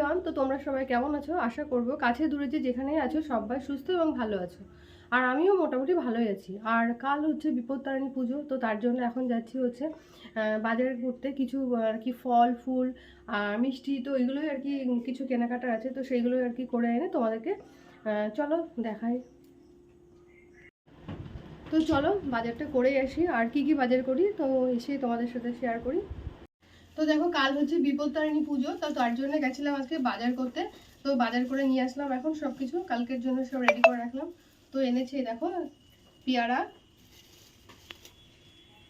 Everyone তো তোমরা সবাই কেমন আছো? আশা করব কাছে দূরে যে যেখানেই আছো সবাই সুস্থ এবং ভালো আছো। আর আমিও মোটামুটি ভালোই আছি। আর কাল হচ্ছে বিপত্তারিণী পুজো, তো তার জন্য এখন যাচ্ছি হচ্ছে বাজারে করতে কিছু আর কি ফল, ফুল আর মিষ্টি, তো এগুলোই আর কি কিছু কেনাকাটার আছে, তো সেইগুলোই আর কি করে এনে তোমাদেরকে চলো দেখাই। তো চলো বাজারটা করে আসি। আর কি কি বাজার করি? তো এসে তোমাদের সাথে শেয়ার করি। তো দেখো, কাল হচ্ছে বিপত্তারিণী পুজো, তো তার জন্য গেছিলাম আজকে বাজার করতে। তো বাজার করে নিয়ে আসলাম এখন সব কিছু কালকের জন্য সব রেডি করে রাখলাম। তো এনেছি দেখো, পেয়ারা,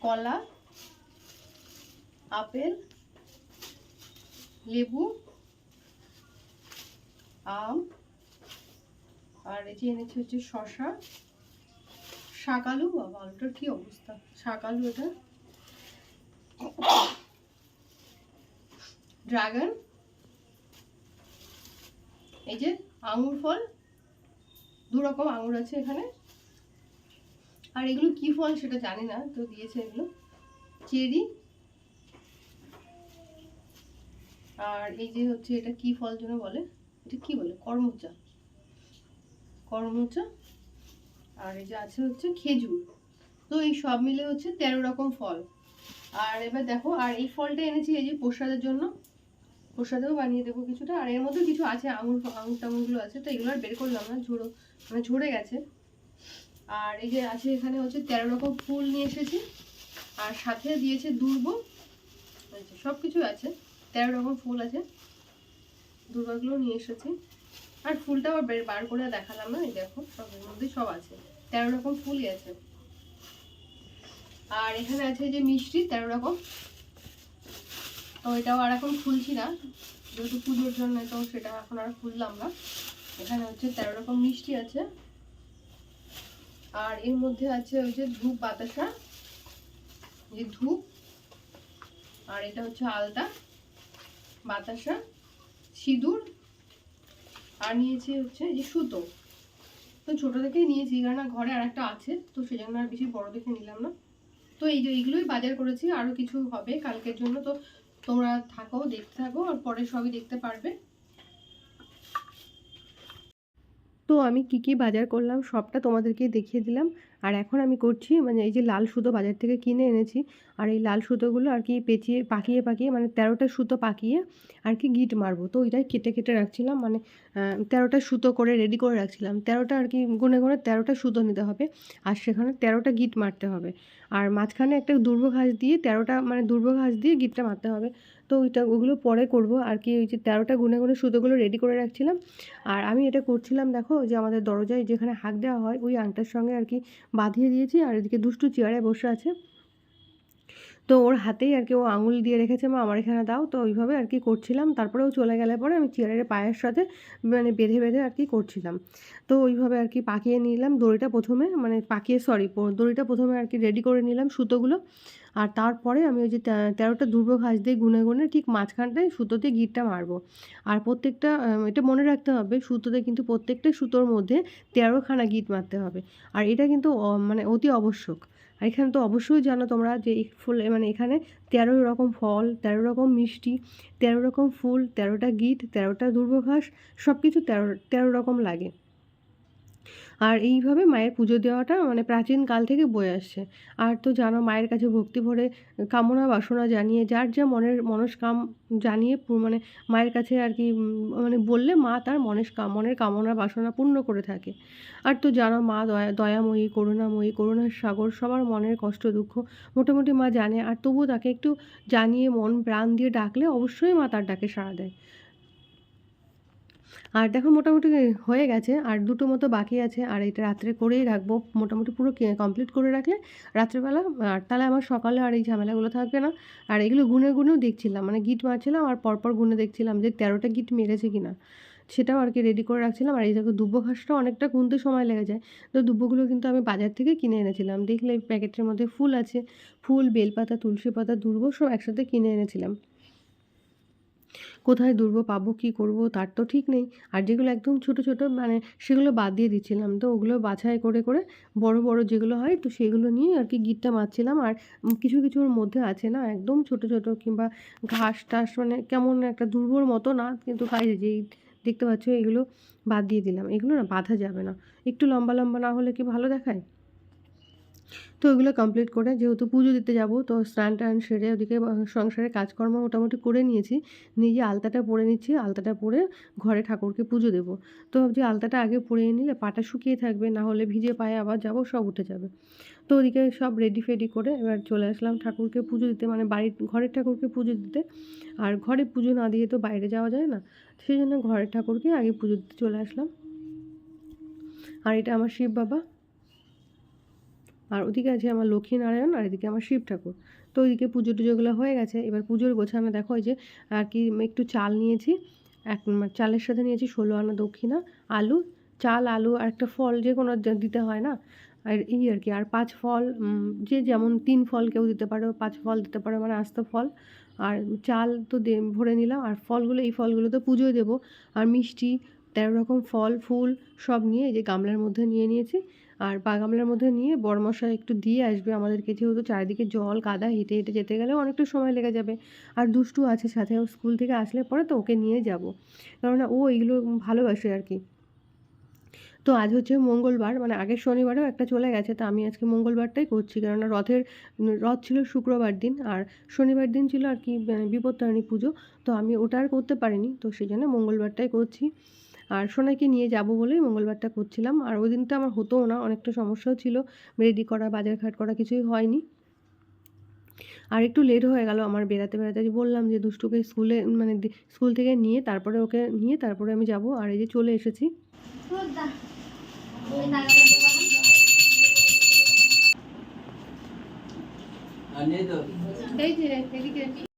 কলা, আপেল, লেবু, আম, আর এই যে এনেছি হচ্ছে শশা শাক আলু? বাবা, আলুটার কি অবস্থা? শাক আলু এটা? ড্রাগন, এই যে আঙুর ফল, দু রকম আঙুর আছে এখানে। আর এগুলো কি ফল সেটা জানি না, তো দিয়েছে এগুলো। চেরি। আর এই যে হচ্ছে এটা কি ফল যেন বলে? এটা কি বলে? করমচা। করমচা। আর এই যে আছে হচ্ছে খেজুর। তো এই সব মিলে হচ্ছে তেরো রকম ফল। আর এবার দেখো, আর এই ফলটা এনেছি এই যে প্রসাদের জন্য। প্রসাদেও বানিয়ে দেবো কিছুটা। আর এর মধ্যে কিছু আছে, আঙুর আঙুর টাঙুরগুলো আছে, তো এগুলো আর বের করলাম না, ঝুড়ো মানে ঝরে গেছে। আর এই যে আছে এখানে হচ্ছে তেরো রকম ফুল নিয়ে এসেছি। আর সাথে দিয়েছে দুর্ব। সব কিছু আছে, তেরো রকম ফুল আছে। দুর্বাগুলো নিয়ে এসেছি। আর ফুলটা আবার বের বার করে দেখালাম না, এই দেখো সবের মধ্যে সব আছে। তেরো রকম ফুলই আছে। আর এখানে আছে যে মিষ্টি, তেরো রকম তো এটাও আর এখন খুলছি না। যেহেতু পুজোর জন্য তো সেটা এখন আর খুললাম না। এখানে হচ্ছে তেরো রকম মিষ্টি আছে। আর এর মধ্যে আছে ওই যে ধূপ বাতাসা, যে ধূপ। আর এটা হচ্ছে আলতা, বাতাসা, সিঁদুর। আর নিয়েছি হচ্ছে যে সুতো। তো ছোট থেকেই নিয়েছি, কারণ ঘরে আর একটা আছে, তো সেই জন্য আর বেশি বড় দেখে নিলাম না। তো এই যে এইগুলোই বাজার করেছি আরও কিছু হবে কালকের জন্য। তো তোমরা থাকো, দেখতে থাকো আর পরে সবই দেখতে পারবে। তো আমি কি কি বাজার করলাম সবটা তোমাদেরকে দেখিয়ে দিলাম। আর এখন আমি করছি মানে এই যে লাল সুতো বাজার থেকে কিনে এনেছি, আর এই লাল সুতোগুলো আর কি পেঁচিয়ে, পাকিয়ে পাকিয়ে মানে তেরোটা সুতো পাকিয়ে আর কি গিট মারবো। তো ওইটাই কেটে কেটে রাখছিলাম মানে তেরোটা সুতো করে রেডি করে রাখছিলাম। তেরোটা আর কি গুনে গুনে তেরোটা সুতো নিতে হবে, আর সেখানে তেরোটা গিট মারতে হবে। আর মাঝখানে একটা দুর্ব ঘাস দিয়ে তেরোটা মানে দুর্ব ঘাস দিয়ে গিটটা মারতে হবে। তো ওইটা, ওগুলো পরে করব। আর কি ওই যে তেরোটা গুনে গুনে সুতোগুলো রেডি করে রাখছিলাম। আর আমি এটা করছিলাম দেখো, যে আমাদের দরজায় যেখানে হাঁক দেওয়া হয়, ওই আংটার সঙ্গে আর কি বাঁধিয়ে দিয়েছি। আর এদিকে দুষ্টু চেয়ারে বসে আছে। তো ওর হাতেই আর কি ও আঙুল দিয়ে রেখেছে, মা, আমার এখানে দাও। তো ওইভাবে আর কি করছিলাম। তারপরে ও চলে গেলে পরে আমি চেয়ারের পায়ের সাথে মানে বেঁধে বেঁধে আর কি করছিলাম। তো ওইভাবে আর কি পাকিয়ে নিলাম দড়িটা প্রথমে মানে পাকিয়ে সরি দড়িটা প্রথমে আর কি রেডি করে নিলাম সুতোগুলো। আর তারপরে আমি ওই যে তেরোটা দুর্ব ঘাস দিয়ে গুনে গুনে ঠিক মাঝখানটায় সুতোতে গিটটা মারবো। আর প্রত্যেকটা এটা মনে রাখতে হবে, সুতোতে কিন্তু প্রত্যেকটা সুতোর মধ্যে তেরোখানা গিট মারতে হবে। আর এটা কিন্তু মানে অতি আবশ্যক। আর এখানে তো অবশ্যই জানো তোমরা যে এই ফুল মানে এখানে তেরো রকম ফল, তেরো রকম মিষ্টি, তেরো রকম ফুল, তেরোটা গিট তেরোটা দুর্বঘাস সব কিছু তেরো তেরো রকম লাগে। আর এইভাবে মায়ের পুজো দেওয়াটা মানে প্রাচীন কাল থেকে বয়ে আসছে। আর তো জানো, মায়ের কাছে ভক্তি ভরে কামনা বাসনা জানিয়ে, যার যা মনের মনস্কাম জানিয়ে মানে মায়ের কাছে আর কি মানে বললে মা তার মনের মনের কামনা বাসনা পূর্ণ করে থাকে। আর তো জানো, মা দয়া, দয়াময়ী, করুণাময়ী, করুণার সাগর, সবার মনের কষ্ট দুঃখ মোটামুটি মা জানে। আর তবুও তাকে একটু জানিয়ে মন প্রাণ দিয়ে ডাকলে অবশ্যই মা তার ডাকে সাড়া দেয়। আর দেখো মোটামুটি হয়ে গেছে, আর দুটো মতো বাকি আছে, আর এটা রাত্রে করেই রাখব, মোটামুটি পুরো কমপ্লিট করে রাখলে রাত্রেবেলা, আর তাহলে আমার সকালে আর এই ঝামেলাগুলো থাকবে না। আর এগুলো গুনে গুনেও দেখছিলাম মানে গিট মারছিলাম আর পরপর গুনে দেখছিলাম যে তেরোটা গিট মেরেছে কিনা। সেটাও আর কি রেডি করে রাখছিলাম, আর এই দেখো দুব্বো ঘাসটা অনেকটা গুনতে সময় লেগে যায়। তো দুব্বোগুলো কিন্তু আমি বাজার থেকে কিনে এনেছিলাম, দেখলে প্যাকেটের মধ্যে ফুল আছে, ফুল, বেলপাতা, তুলসী পাতা দুর্ব সব একসাথে কিনে এনেছিলাম। কোথায় দুলবো পাবো, কী করব, তার তো ঠিক নেই। আর যেগুলো একদম ছোট ছোট মানে সেগুলো বাদ দিয়ে দিচ্ছিলাম। তো ওগুলো বাছাই করে করে বড় বড় যেগুলো হয়, তো সেগুলো নিয়ে আর কি গিটটা মারছিলাম। আর কিছু কিছুর মধ্যে আছে না, একদম ছোট ছোট কিংবা ঘাস টাস মানে কেমন একটা দুর্বল মতো না, কিন্তু খাই যেই দেখতে পাচ্ছ এগুলো বাদ দিয়ে দিলাম। এগুলো না বাঁধা যাবে না। একটু লম্বা লম্বা না হলে কি ভালো দেখায়? তো ওগুলো কমপ্লিট করে যেহেতু পুজো দিতে যাব, তো স্নান টান সেরে ওদিকে সংসারের কাজকর্ম মোটামুটি করে নিয়েছি। নিজে আলতাটা পরে নিচ্ছি, আলতাটা পরে ঘরে ঠাকুরকে পুজো দেবো। তো ভাবছি আলতাটা আগে পরে নিলে পাটা শুকিয়ে থাকবে, না হলে ভিজে পায়ে আবার যাব, সব উঠে যাবে। তো ওদিকে সব রেডি ফেডি করে এবার চলে আসলাম ঠাকুরকে পুজো দিতে মানে বাড়ির, ঘরের ঠাকুরকে পুজো দিতে। আর ঘরে পুজো না দিয়ে তো বাইরে যাওয়া যায় না, সেই জন্য ঘরের ঠাকুরকে আগে পুজো দিতে চলে আসলাম। আর এটা আমার শিব বাবা। আর ওদিকে আছে আমার লক্ষ্মীনারায়ণ আর এদিকে আমার শিব ঠাকুর। তো ওইদিকে পুজো টুজোগুলো হয়ে গেছে। এবার পুজোর গোছানো দেখো এই যে আর কি একটু চাল নিয়েছি, এক মানে চালের সাথে নিয়েছি ষোলো আনা দক্ষিণা, আলু, চাল, আলু আর একটা ফল যে কোনো দিতে হয় না? আর এই আর কি, আর পাঁচ ফল যে যেমন তিন ফল কেউ দিতে পারো, পাঁচ ফল দিতে পারো মানে আস্ত ফল। আর চাল তো ভরে নিলাম, আর ফলগুলো, এই ফলগুলো তো পুজোয় দেবো। আর মিষ্টি, তেরো রকম ফল, ফুল সব নিয়ে এই যে গামলার মধ্যে নিয়ে নিয়েছি। আর পা গামলার মধ্যে নিয়ে বড়মশাই একটু দিয়ে আসবে আমাদেরকে যেহেতু চারিদিকে জল কাদা হেঁটে হেঁটে যেতে গেলেও অনেকটা সময় লেগে যাবে। আর দুষ্টু আছে সাথে স্কুল থেকে আসলে পরে তো ওকে নিয়ে যাব। কেননা ও এইগুলো ভালোবাসে আর কি। তো আজ হচ্ছে মঙ্গলবার মানে আগের শনিবারেও একটা চলে গেছে তো আমি আজকে মঙ্গলবারটাই করছি। কেননা রথের রথ ছিল শুক্রবার দিন আর শনিবার দিন ছিল আর কি আহ, বিপত্তারিণী পুজো তো আমি ওটা আর করতে পারিনি তো সেই জন্য মঙ্গলবারটাই করছি। আর সোনাকে নিয়ে যাব বলেই মঙ্গলবারটা করছিলাম। আর ওই দিনটা আমার হতোও না অনেকটা সমস্যাও ছিল। রেডি করা বাজার ঘাট করা কিছুই হয়নি। আর একটু লেট হয়ে গেল আমার বেড়াতে বেড়াতে। যে বললাম যে দুষ্টুকে স্কুলে মানে স্কুল থেকে নিয়ে তারপরে ওকে নিয়ে তারপরে আমি যাব। আর এই যে চলে এসেছি। এই যে এদিকে।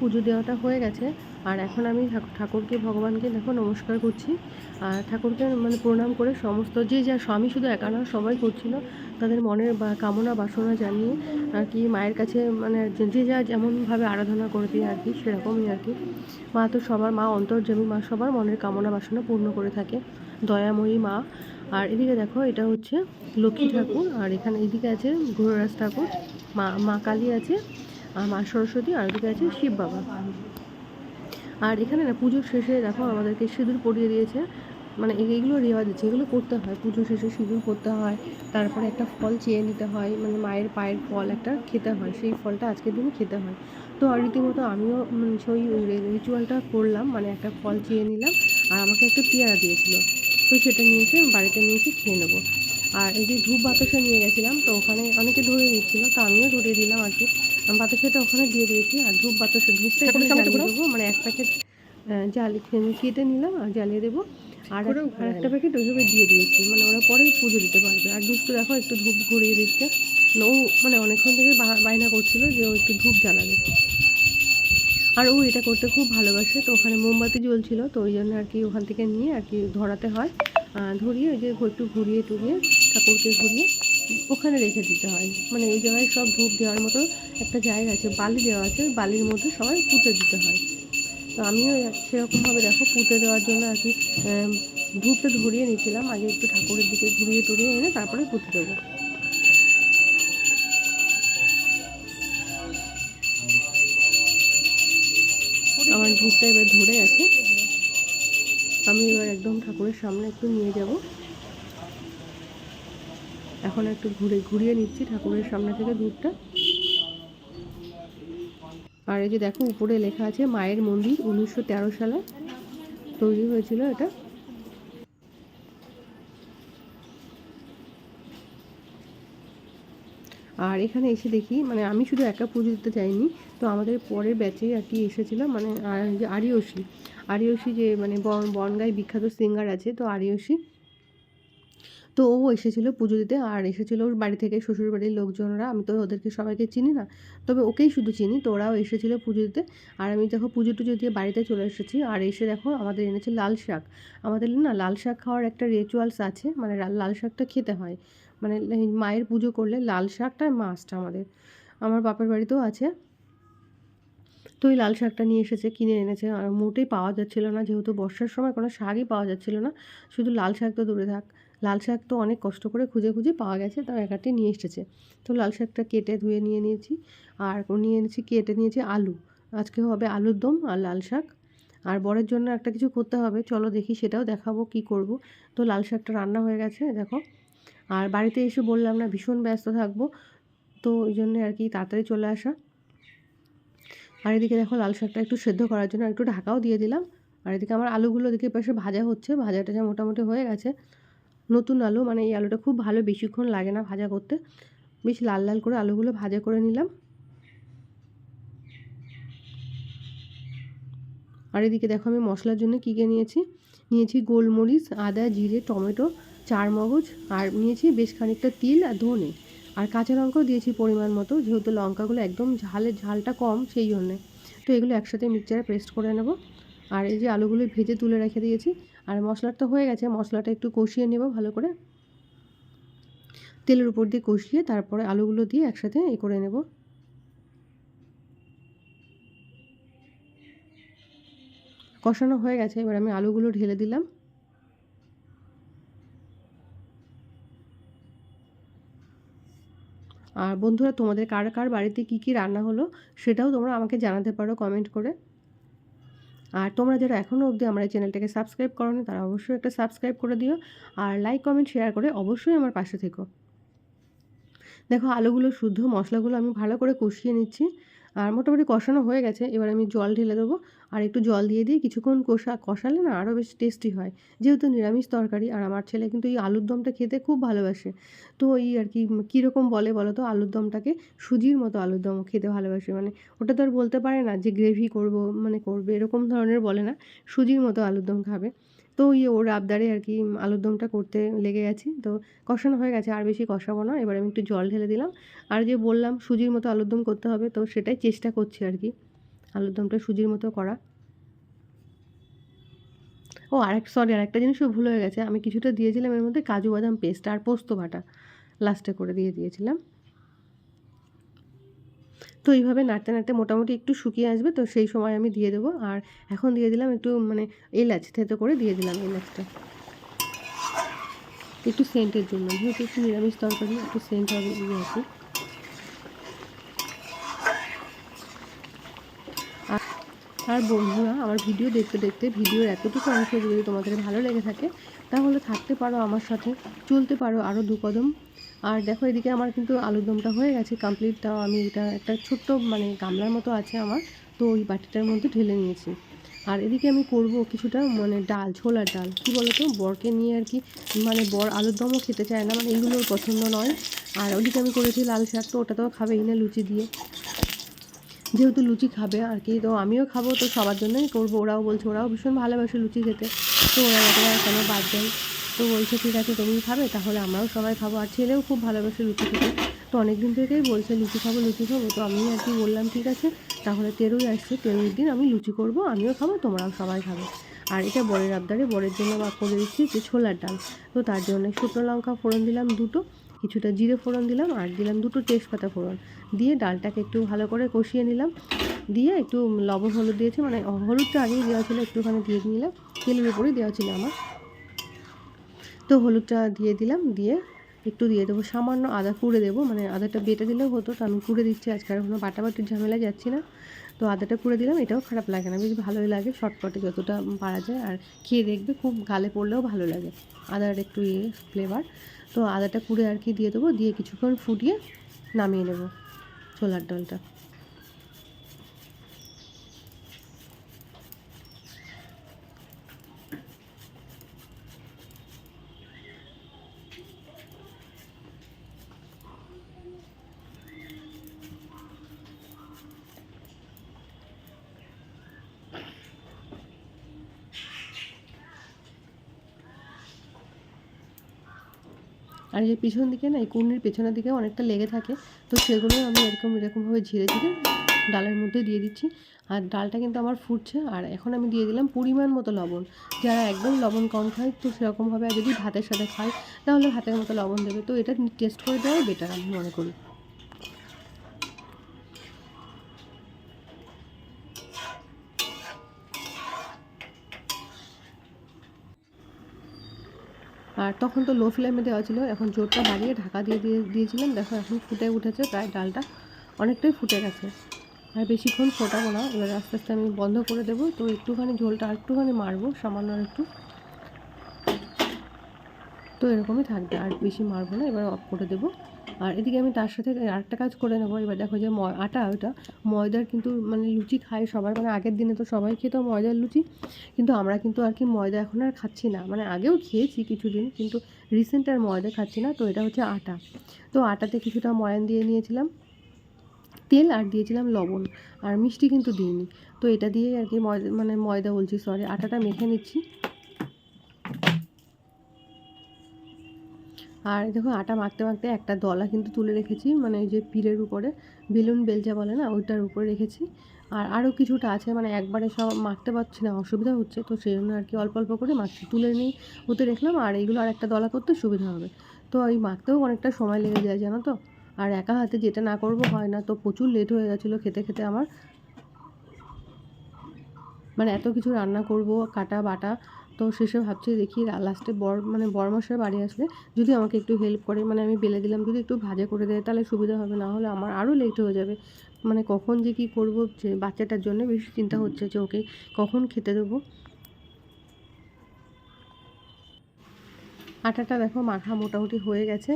পুজো দেওয়াটা হয়ে গেছে। আর এখন আমি ঠাক- ঠাকুরকে, ভগবানকে দেখো নমস্কার করছি। আর ঠাকুরকে মানে প্রণাম করে সমস্ত যে যা স্বামী শুধু একা না সবাই করছিল। তাদের মনের বা কামনা বাসনা জানিয়ে আর কি মায়ের কাছে মানে যে- যে যেমনভাবে আরাধনা করবে আর কি, সেরকমই আর কি। মা তো সবার, মা অন্তর্যামী, মা সবার মনের কামনা বাসনা পূর্ণ করে থাকে। দয়াময়ী মা। আর এদিকে দেখো, এটা হচ্ছে লক্ষ্মী ঠাকুর। আর এখানে এদিকে আছে ঘোড়রাজ ঠাকুর। মা মা কালী আছে। মা সরস্বতী, আর ওদিকে আছে শিব বাবা। আর এখানে না পুজোর শেষে দেখো আমাদেরকে সিঁদুর পরিয়ে দিয়েছে। মানে এইগুলো রেওয়াজ আছে এগুলো করতে হয়। পুজো শেষে সিঁদুর করতে হয়, তারপরে একটা ফল চেয়ে নিতে হয় মানে মায়ের পায়ের ফল একটা খেতে হয়, সেই ফলটা আজকের দিনে খেতে হয়। তো রীতিমতো আমিও সেই রিচুয়ালটা করলাম মানে একটা ফল চেয়ে নিলাম, আর আমাকে একটা পেয়ারা দিয়েছিল। তো সেটা নিয়ে এসে বাড়িতে নিয়ে এসে খেয়ে নেব। আর এই যে ধূপ বাতাসা নিয়ে গেছিলাম, তো ওখানে অনেকে ধরে দিচ্ছিল তো আমিও ধরিয়ে দিলাম আর কি। বাতাসাটা ওখানে দিয়ে দিয়েছি আর ধূপ বাতাসা ধূপটা এখানে জ্বালিয়ে দেবো মানে এক প্যাকেট জ্বালি কেটে নিলাম আর জ্বালিয়ে দেবো। আর আর একটা প্যাকেট ওইভাবে দিয়ে দিয়েছি মানে ওরা পরেই পুজো দিতে পারবে। আর দুষ্টু দেখো একটু ধূপ ঘুরিয়ে দিচ্ছে। মানে ও মানে অনেকক্ষণ থেকে বায়না করছিল যে ও একটু ধূপ জ্বালাবে। আর ও এটা করতে খুব ভালোবাসে তো ওখানে মোমবাতি জ্বলছিল তো ওই জন্য আর কি ওখান থেকে নিয়ে আর কি ধরাতে হয়। ধরিয়ে ওই যে একটু ঘুরিয়ে টুরিয়ে ঠাকুরকে ঘুরিয়ে ওখানে রেখে দিতে হয়। মানে ওই জায়গায় সব ধূপ দেওয়ার মতো একটা জায়গা আছে, বালি দেওয়া আছে বালির মধ্যে সবাই পুঁতে দিতে হয়। তো আমিও সেরকমভাবে দেখো পুঁতে দেওয়ার জন্য আর কি ধূপটা ধরিয়ে নিয়েছিলাম, আগে একটু ঠাকুরের দিকে ঘুরিয়ে টুরিয়ে এনে তারপরে পুঁতে দেবো। আমার ধূপটা এবার ধরে আছে। আমি এবার একদম ঠাকুরের সামনে একটু নিয়ে যাব। এখন একটু ঘুরে ঘুরিয়ে নিচ্ছি ঠাকুরের সামনে থেকে ধূপটা আর এই যে দেখো, উপরে লেখা আছে মায়ের মন্দির উনিশশো তেরো সালে। তৈরি হয়েছিল এটা। আর এখানে এসে দেখি মানে আমি শুধু একা পুজো দিতে চাইনি তো আমাদের পরের ব্যাচে আর কি এসেছিল মানে আরিয়সী। আরিয়সী যে মানে বন, বনগাঁয় বিখ্যাত সিঙ্গার আছে, তো আরিয়সী। তো ও এসেছিল পুজো দিতে আর এসেছিল ওর বাড়ি থেকে শ্বশুর বাড়ির লোকজনরা। আমি তো ওদেরকে সবাইকে চিনি না, তবে ওকেই শুধু চিনি। তো ওরাও এসেছিল পুজো দিতে। আর আমি দেখো পুজো টুজো দিয়ে বাড়িতে চলে এসেছি। আর এসে দেখো আমাদের এনেছে লাল শাক। আমাদের না লাল শাক খাওয়ার একটা রিচুয়ালস আছে মানে লাল শাকটা খেতে হয়। মানে মায়ের পুজো করলে লাল শাকটা মাস্ট আমাদের। আমার বাপের বাড়িতেও আছে। তো ওই লাল শাকটা নিয়ে এসেছে, কিনে এনেছে। আর মোটেই পাওয়া যাচ্ছিল না, যেহেতু বর্ষার সময় কোনো শাকই পাওয়া যাচ্ছিল না। শুধু লাল শাক তো দূরে থাক। লাল শাক তো অনেক কষ্ট করে খুঁজে খুঁজে পাওয়া গেছে তাও একাটি নিয়ে এসেছে। তো লাল শাকটা কেটে ধুয়ে নিয়ে নিয়েছি, আর নিয়ে এনেছি, কেটে নিয়েছি আলু। আজকে হবে আলুর দম আর লাল শাক। আর বরের জন্য একটা কিছু করতে হবে, চলো দেখি সেটাও দেখাবো কি করব। তো লাল শাকটা রান্না হয়ে গেছে, দেখো। আর বাড়িতে এসে বললাম না, ভীষণ ব্যস্ত থাকব, তো ওই জন্যে আর কি তাড়াতাড়ি চলে আসা। আর এদিকে দেখো লাল শাকটা একটু সেদ্ধ করার জন্য একটু ঢাকাও দিয়ে দিলাম। আর এদিকে আমার আলুগুলো এদিকে পাশে ভাজা হচ্ছে, ভাজাটা যা মোটামুটি হয়ে গেছে। নতুন আলু মানে এই আলুটা খুব ভালো বেশিক্ষণ লাগে না ভাজা করতে। বেশ লাল লাল করে আলুগুলো ভাজা করে নিলাম। আর এদিকে দেখো আমি মশলার জন্য কী কী নিয়েছি? নিয়েছি গোলমরিচ, আদা, জিরে, টমেটো চার মগজ আর নিয়েছি বেশ খানিকটা তিল আর ধনে। আর কাঁচা লঙ্কাও দিয়েছি পরিমাণ মতো, যেহেতু লঙ্কাগুলো একদম ঝালের ঝালটা কম সেই জন্যে। তো এগুলো একসাথে মিক্সচারে পেস্ট করে নেব। আর এই যে আলুগুলো ভেজে তুলে রেখে দিয়েছি আর মশলাটা হয়ে গেছে, মশলাটা একটু কষিয়ে নেব ভালো করে। তেলের উপর দিয়ে কষিয়ে তারপরে আলুগুলো দিয়ে একসাথে এ করে নেব। কষানো হয়ে গেছে, এবার আমি আলুগুলো ঢেলে দিলাম। আর বন্ধুরা, তোমাদের কার কার বাড়িতে কী কী রান্না হলো সেটাও তোমরা আমাকে জানাতে পারো কমেন্ট করে। আর তোমরা যারা এখনও অবধি আমার এই চ্যানেলটাকে সাবস্ক্রাইব করোনি, তারা অবশ্যই একটা সাবস্ক্রাইব করে দিও আর লাইক কমেন্ট শেয়ার করে অবশ্যই আমার পাশে থেকো। দেখো আলুগুলো শুদ্ধ মশলাগুলো আমি ভালো করে কষিয়ে নিচ্ছি। আর মোটামুটি কষানো হয়ে গেছে। এবার আমি জল ঢেলে দেবো। আর একটু জল দিয়ে দিয়ে কিছুক্ষণ কষা, কষালে না আরও বেশ টেস্টি হয়। যেহেতু নিরামিষ তরকারি, আর আমার ছেলে কিন্তু এই আলুর দমটা খেতে খুব ভালোবাসে। তো এই আর কি কীরকম বলে বলো তো আলুর দমটাকে সুজির মতো আলুর দম খেতে ভালোবাসে। মানে ওটা তো আর বলতে পারে না যে গ্রেভি করব মানে করবে, এরকম ধরনের বলে না। সুজির মতো আলুর দম খাবে। তো ইয়ে ওর আবদারে আর কি আলুর দমটা করতে লেগে গেছি। তো কষানো হয়ে গেছে, আর বেশি কষাবো না। এবার আমি একটু জল ঢেলে দিলাম। আর যে বললাম সুজির মতো আলুর দম করতে হবে, তো সেটাই চেষ্টা করছি আর কি। আলুর দমটা সুজির মতো করা। ও, আরেক সরি আরেকটা জিনিসও ভুল হয়ে গেছে। আমি কিছুটা দিয়েছিলাম এর মধ্যে কাজু বাদাম পেস্ট আর পোস্ত বাটা। লাস্টে করে দিয়ে দিয়েছিলাম। তো এইভাবে নাড়তে নাড়তে মোটামুটি একটু শুকিয়ে আসবে। তো সেই সময় আমি দিয়ে দেবো। আর এখন দিয়ে দিলাম একটু মানে এলাচ, থেতো করে দিয়ে দিলাম এলাচটা। একটু সেন্টের জন্য, যেহেতু একটু নিরামিষ তরকারি, একটু সেন্ট হবে ইয়ে আছে আর- আর বন্ধুরা, আমার ভিডিও দেখতে দেখতে ভিডিওর এতটুকু অংশ যদি তোমাদের ভালো লেগে থাকে, তাহলে থাকতে পারো আমার সাথে, চলতে পারো আরও দু কদম। আর দেখো এদিকে আমার কিন্তু আলুর দমটা হয়ে গেছে কমপ্লিট তাও আমি এটা একটা ছোট্ট মানে গামলার মতো আছে আমার, তো ওই বাটিটার মধ্যে ঢেলে নিয়েছি। আর এদিকে আমি করব কিছুটা মানে ডাল, ছোলার ডাল। কি বলতো? বরকে নিয়ে আর কি মানে বর আলুর দমও খেতে চায় না মানে এগুলো পছন্দ নয়। আর ওদিকে আমি করেছি লাল শাক, তো ওটা তো খাবেই না লুচি দিয়ে। যেহেতু লুচি খাবে আর কি, তো আমিও খাব, তো সবার জন্যই করব। ওরাও বলছে, ওরাও ভীষণ ভালোবাসে লুচি খেতে। তো ওরা কেন বাদ দেয়। তো বলছে, ঠিক আছে, তুমি খাবে, তাহলে আমরাও সবাই খাব। আর ছেলেও খুব ভালোবাসে লুচি খেতে। তো অনেক দিন থেকেই বলছে, লুচি খাব লুচি খাব। তো আমি আর কি বললাম, ঠিক আছে, তাহলে তেরোই আসছে, তেরোই দিন আমি লুচি করব, আমিও খাব, তোমরাও সবাই খাবে। আর এটা বরের আবদারে, বরের জন্য বা করে দিচ্ছি যে ছোলার ডাল। তো তার জন্য শুকনো লঙ্কা ফোড়ন দিলাম দুটো, কিছুটা জিরে ফোড়ন দিলাম আর দিলাম দুটো তেজপাতা ফোড়ন। দিয়ে ডালটাকে একটু ভালো করে কষিয়ে নিলাম। দিয়ে একটু লবণ হলুদ দিয়েছি মানে হলুদটা আগেই দেওয়া ছিল, একটুখানি দিয়ে নিলাম। তেলের উপরেই দেওয়া ছিল আমার। তো হলুদটা দিয়ে দিলাম, দিয়ে একটু দিয়ে দেবো। সামান্য আদা কুড়ে দেবো মানে আদাটা বেটে দিলেও হতো, তো আমি কুড়ে দিচ্ছি। আজকে আর কোনো বাটাবাটির ঝামেলা যাচ্ছি না। তো আদাটা কুড়ে দিলাম, এটাও খারাপ লাগে না, বেশ ভালোই লাগে শর্টকাটে যতটা পারা যায়। আর খেয়ে দেখবে, খুব গালে পড়লেও ভালো লাগে আদার একটু ইয়ে ফ্লেভার তো আদাটা কুড়ে আর কি দিয়ে দেবো, দিয়ে কিছুক্ষণ ফুটিয়ে নামিয়ে নেব ছোলার ডালটা। আর এই পিছন দিকে না, এই কুর্নির পেছনের দিকে অনেকটা লেগে থাকে, তো সেগুলো আমি এরকম, এরকমভাবে ঝিরে ঝিরে ডালের মধ্যে দিয়ে দিচ্ছি। আর ডালটা কিন্তু আমার ফুটছে, আর এখন আমি দিয়ে দিলাম পরিমাণ মতো লবণ। যারা একদম লবণ কম খায়, তো সেরকমভাবে যদি ভাতের সাথে খায়, তাহলে ভাতের মতো লবণ দেবে। তো এটা টেস্ট করে দেওয়াই বেটার আমি মনে করি। আর তখন তো লো ফ্লেমে দেওয়া ছিল, এখন জোরটা বাড়িয়ে ঢাকা দিয়ে দিয়ে দিয়েছিলাম। দেখো, এখন ফুটে উঠেছে, প্রায় ডালটা অনেকটাই ফুটে গেছে। আর বেশিক্ষণ ফোটাবো না, এবার আস্তে আস্তে আমি বন্ধ করে দেবো। তো একটুখানি ঝোলটা আর একটুখানি মারবো, সামান্য একটু। তো এরকমই থাকবে, আর বেশি মারবো না, এবার অফ করে দেবো। আর এদিকে আমি তার সাথে আরেকটা কাজ করে নেব। এবার দেখো যে আটা ওটা ময়দার কিন্তু মানে লুচি খায় সবাই মানে আগের দিনে তো সবাই খেতো ময়দার লুচি। কিন্তু আমরা কিন্তু আর কি ময়দা এখন আর খাচ্ছি না। মানে আগেও খেয়েছি কিছুদিন, কিন্তু রিসেন্ট আর ময়দা খাচ্ছি না। তো এটা হচ্ছে আটা। তো আটাতে কিছুটা ময়ান দিয়ে নিয়েছিলাম। তেল আর দিয়েছিলাম লবণ। আর মিষ্টি কিন্তু দিইনি। তো এটা দিয়ে আর কি ময়দা মানে ময়দা বলছি সরি আটাটা মেখে নিচ্ছি। আর দেখো আটা মাখতে মাখতে একটা দলা কিন্তু তুলে রেখেছি মানে যে পীরের উপরে, বেলুন বেলচা বলে না, ওইটার উপরে রেখেছি। আর আরও কিছুটা আছে মানে একবারে সব মাখতে পারছি না, অসুবিধা হচ্ছে, তো সেই জন্য আর কি অল্প অল্প করে মাখছি, তুলে নিই ওতে রেখলাম আর এইগুলো আর একটা দলা করতে সুবিধা হবে। তো এই মাখতেও অনেকটা সময় লেগে যায়, জানো তো? আর একা হাতে যেটা না করব হয় না, তো প্রচুর লেট হয়ে গেছিল খেতে খেতে আমার। মানে এত কিছু রান্না করব, কাটা বাটা তো শেষে ভাবছি দেখি লাস্টে বর মানে বরমশাই বাড়ি আসলে যদি আমাকে একটু হেল্প করে মানে আমি বেলে দিলাম যদি একটু ভাজা করে দেয় তাহলে সুবিধা হবে না হলে আমার আরও লেট হয়ে যাবে। মানে কখন যে কী করব যে বাচ্চাটার জন্য বেশি চিন্তা হচ্ছে যে ওকে কখন খেতে দেবো। আটাটা দেখো মাখা মোটামুটি হয়ে গেছে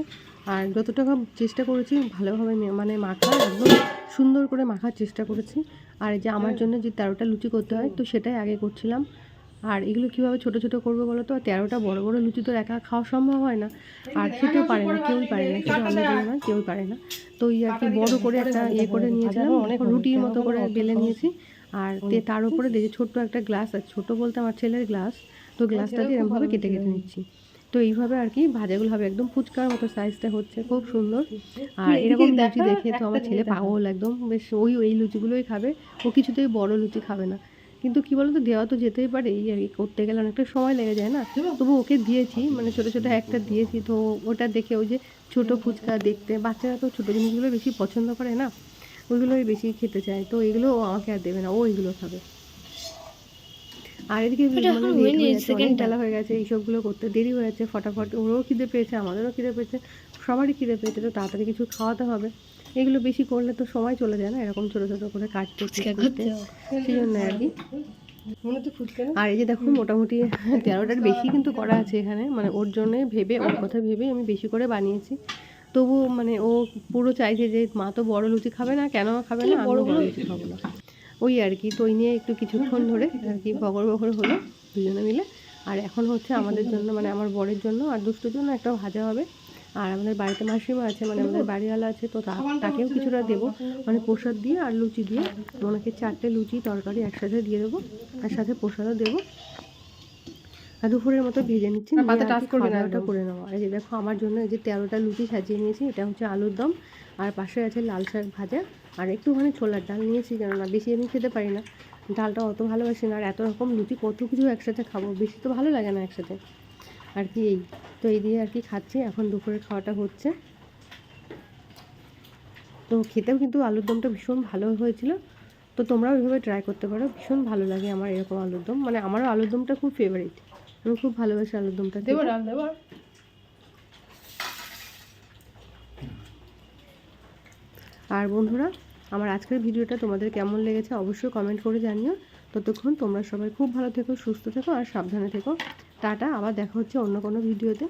আর যতটা চেষ্টা করেছি ভালোভাবে মানে মাখা একদম সুন্দর করে মাখার চেষ্টা করেছি। আর যে আমার জন্য যে তেরোটা লুচি করতে হয় তো সেটাই আগে করছিলাম। আর এগুলো কীভাবে ছোট ছোট করব বলো তো? তেরোটা বড় বড় লুচি তো একা খাওয়া সম্ভব হয় না। আর খেতেও পারে না কেউই পারে না শুধু আমি বলি না কেউই পারে না। তো এই আর কি বড় করে একটা ইয়ে করে নিয়েছিলাম অনেক রুটির মতো করে বেলে নিয়েছি। আর তার উপরে দেখি ছোট্ট একটা গ্লাস আছে ছোট বলতে আমার ছেলের গ্লাস। তো গ্লাসটা দিয়ে এরকমভাবে কেটে কেটে নিচ্ছি। তো এইভাবে আর কি ভাজাগুলো হবে একদম ফুচকার মতো সাইজটা হচ্ছে খুব সুন্দর। আর এরকম লুচি দেখে তো আমার ছেলে পাগল একদম বেশ ওই ওই লুচিগুলোই খাবে ও কিছুতেই বড় লুচি খাবে না। কিন্তু কি বলতো দেওয়া তো যেতেই পারে এই আর কি করতে গেলে অনেকটা সময় লেগে যায় না? তবু ওকে দিয়েছি মানে ছোটো ছোটো একটা দিয়েছি তো ওটা দেখে ওই যে ছোটো ফুচকা দেখতে বাচ্চারা তো ছোটো জিনিসগুলো বেশি পছন্দ করে না ওইগুলোই বেশি খেতে চায় তো এগুলো ও আমাকে আর দেবে না ও এগুলো খাবে। আর এদিকে মানে হয়ে অনেক বেলা হয়ে গেছে এইসবগুলো করতে দেরি হয়ে যাচ্ছে ফটাফট ওরও খিদে পেয়েছে আমাদেরও খিদে পেয়েছে সবারই খিদে পেয়েছে তো তাড়াতাড়ি কিছু খাওয়াতে হবে। এগুলো বেশি করলে তো সময় চলে যায় না এরকম ছোটো ছোটো করে কাটতে করতে সেই জন্য আর কি। আর এই যে দেখো মোটামুটি তেরোটার বেশি কিন্তু করা আছে এখানে মানে ওর জন্য ভেবে ওর কথা ভেবে আমি বেশি করে বানিয়েছি। তবু মানে ও পুরো চাইছে যে মা তো বড় লুচি খাবে না কেন খাবে না? বড় বড় লুচি খাব না। ওই আর কি তো ওই নিয়ে একটু কিছুক্ষণ ধরে আর কি বগর বগর হলো দুজনে মিলে। আর এখন হচ্ছে আমাদের জন্য মানে আমার বরের জন্য আর দুষ্টুর জন্য একটা ভাজা হবে। আর আমাদের বাড়িতে মাসিমা আছে মানে আমাদের বাড়িওয়ালা আছে তো তাকেও কিছুটা দেবো। মানে প্রসাদ দিয়ে আর লুচি দিয়ে। ওনাকে চারটে লুচি তরকারি একসাথে দিয়ে দেবো। আর সাথে প্রসাদও দেবো। আর দুপুরের মতো ভেজে নিচ্ছি দাওয়াটা করে নেওয়া আর এই দেখো আমার জন্য এই যে তেরোটা লুচি সাজিয়ে নিয়েছি এটা হচ্ছে আলুর দম। আর পাশে আছে লাল শাক ভাজা। আর একটুখানি ছোলার ডাল নিয়েছি কেননা বেশি আমি খেতে পারি না। ডালটা অত ভালোবাসি না। আর এত রকম লুচি কত কিছু একসাথে খাব। বেশি তো ভালো লাগে না একসাথে। আর কি এই? তো এই দিয়ে আর কি খাচ্ছি। এখন দুপুরের খাওয়াটা হচ্ছে। তো খেতেও কিন্তু আলুর দমটা ভীষণ ভালো হয়েছিল। তো তোমরাও এইভাবে ট্রাই করতে পারো। ভীষণ ভালো লাগে আমার এরকম আলুর দম। মানে আমারও আলুর দমটা খুব ফেভারিট আমি খুব ভালোবাসি আলুর দমটা খেতে। আর বন্ধুরা আমার আজকের ভিডিওটা তোমাদের কেমন লেগেছে অবশ্যই কমেন্ট করে জানিও। ততক্ষণ তোমরা সবাই খুব ভালো থেকো সুস্থ থেকো আর সাবধানে থেকো। টাটা আবার দেখা হচ্ছে অন্য কোনো ভিডিওতে।